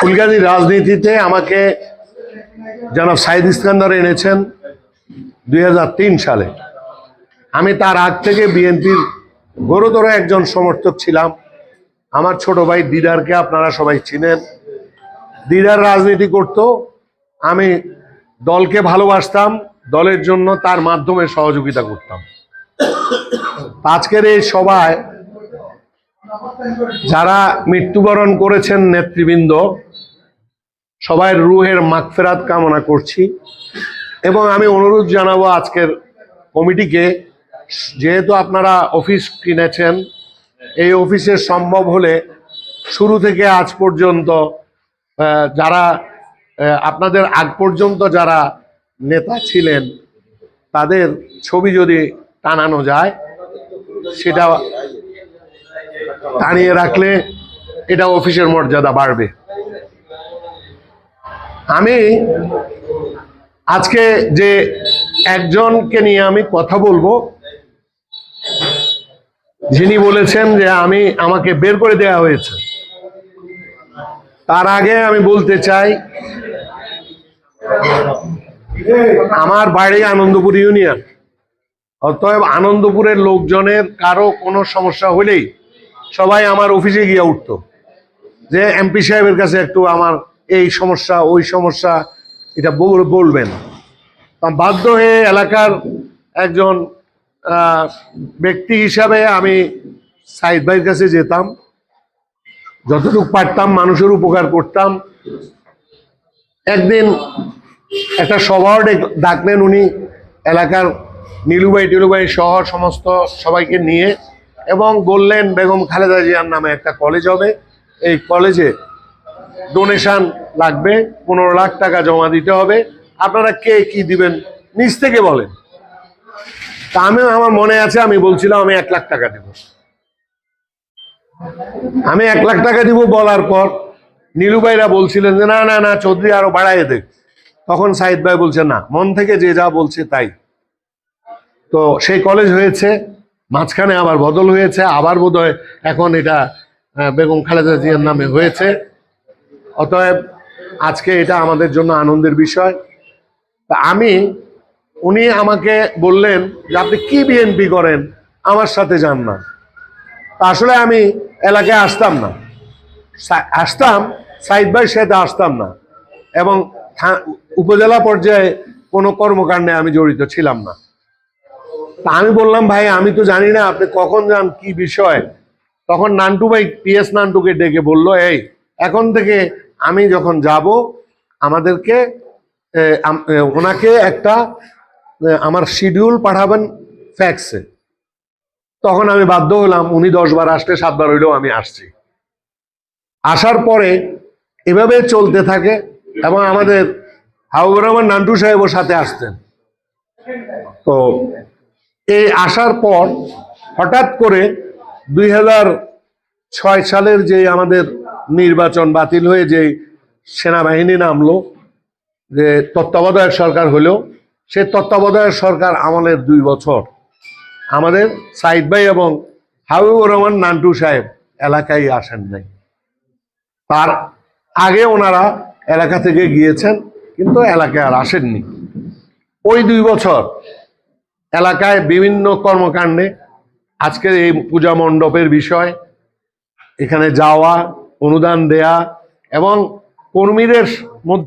ফুলগাজী রাজনীতিতে আমাকে জনাব সাইদ ইস্কান্দার এনেছেন দুই হাজার তিন সালে। আমি তার আগ থেকে বিএনপির গরুতর একজন সমর্থক ছিলাম। আমার ছোট ভাই দিদারকে আপনারা সবাই চিনেন। দিদার রাজনীতি করত। আমি দলকে ভালোবাসতাম। দলের জন্য তার মাধ্যমে সহযোগিতা করতাম। আজকের এই সভায় যারা মৃত্যুবরণ করেছেন নেতৃবৃন্দ সবাই রুহের মাগফেরাত কামনা করছি। এবং আমি অনুরোধ জানাব আজকের কমিটিকে, যেহেতু আপনারা অফিস কিনেছেন, এই অফিসে সম্ভব হলে শুরু থেকে আজ পর্যন্ত যারা আপনাদের আগ পর্যন্ত যারা নেতা ছিলেন, তাদের ছবি যদি টানানো যায়, সেটা টানিয়ে রাখলে এটা অফিসের মর্যাদা বাড়বে। আমি আজকে যে একজনকে নিয়ে আমি কথা বলব, যিনি বলেছেন যে আমি, আমাকে বের করে দেওয়া হয়েছে। তার আগে আমি বলতে চাই, আমার বাড়ি আনন্দপুর ইউনিয়ন। অতএব আনন্দপুরের লোকজনের কারও কোনো সমস্যা হলেই সবাই আমার অফিসে গিয়ে উঠতো। যে এমপি সাহেবের কাছে একটু আমার এই সমস্যা, ওই সমস্যা, এটা বল- বলবেন বাধ্য হয়ে এলাকার একজন ব্যক্তি হিসাবে আমি সাইদ ভাইয়ের কাছে যেতাম। যতটুকু পারতাম, মানুষের উপকার করতাম। একদিন একটা সভাও ডাকলেন উনি এলাকার নীলুবাই, টিলুবাই সহ সমস্ত সবাইকে নিয়ে এবং বললেন, বেগম খালেদা জিয়ার নামে একটা কলেজ হবে। এই কলেজে ডোনেশন লাগবে, পনেরো লাখ টাকা জমা দিতে হবে। আপনারা কে কি দিবেন নিজ থেকে বলেন। তা আমি আমার মনে আছে, আমি বলছিলাম, আমি এক লাখ টাকা দেব। আমি এক লাখ টাকা দিব বলার পর নীলু ভাইরা বলছিলেন যে, না না না, চৌধুরী আরও বাড়াই দেখ তখন সাইদ ভাই বলছে, না, মন থেকে যে যা বলছে তাই। তো সেই কলেজ হয়েছে, মাঝখানে আবার বদল হয়েছে, আবার বোধহয় এখন এটা বেগম খালেদা জিয়ার নামে হয়েছে। অতএব আজকে এটা আমাদের জন্য আনন্দের বিষয়। আমি, উনি আমাকে বললেন যে আপনি কি বিএনপি করেন? আমার সাথে যান না। আসলে আমি এলাকায় আসতাম না। আসতাম, সাইদ ভাইয়ের সাথে আসতাম না। এবং উপজেলা পর্যায়ে কোনো কর্মকাণ্ডে আমি জড়িত ছিলাম না। তা আমি বললাম, ভাই, আমি তো জানি না আপনি কখন যান, কি বিষয়? তখন নান্টু ভাই পিএস নান্টুকে ডেকে বলল, এই, এখন থেকে আমি যখন যাব, আমাদেরকে ওনাকে একটা আমার শিডিউল পাঠাবেন ফ্যাক্সে তখন আমি বাধ্য হলাম, উনি দশ বার আসলে সাতবার হইলেও আমি আসছি। আসার পরে এভাবে চলতে থাকে এবং আমাদের হাউবুর রহমান নান্টু সাহেবও সাথে আসতেন। তো এই আসার পর হঠাৎ করে দুই ছয় সালের যে আমাদের নির্বাচন বাতিল হয়ে যে সেনাবাহিনী নামলো, যে তত্ত্বাবধায়ক সরকার হলেও সে তত্ত্বাবধায়ক সরকার আমলের দুই বছর। আমাদের সাইদ ভাই এবং হাবিবুর রহমান নান্টু সাহেব এলাকায় আসেন নাই। তার আগে ওনারা এলাকা থেকে গিয়েছেন, কিন্তু এলাকায় আর আসেননি। ওই দুই বছর এলাকায় বিভিন্ন কর্মকাণ্ডে, আজকের এই পূজা মণ্ডপের বিষয়, এখানে যাওয়া অনুদান দেয়া এবং কর্মীদের মধ্যে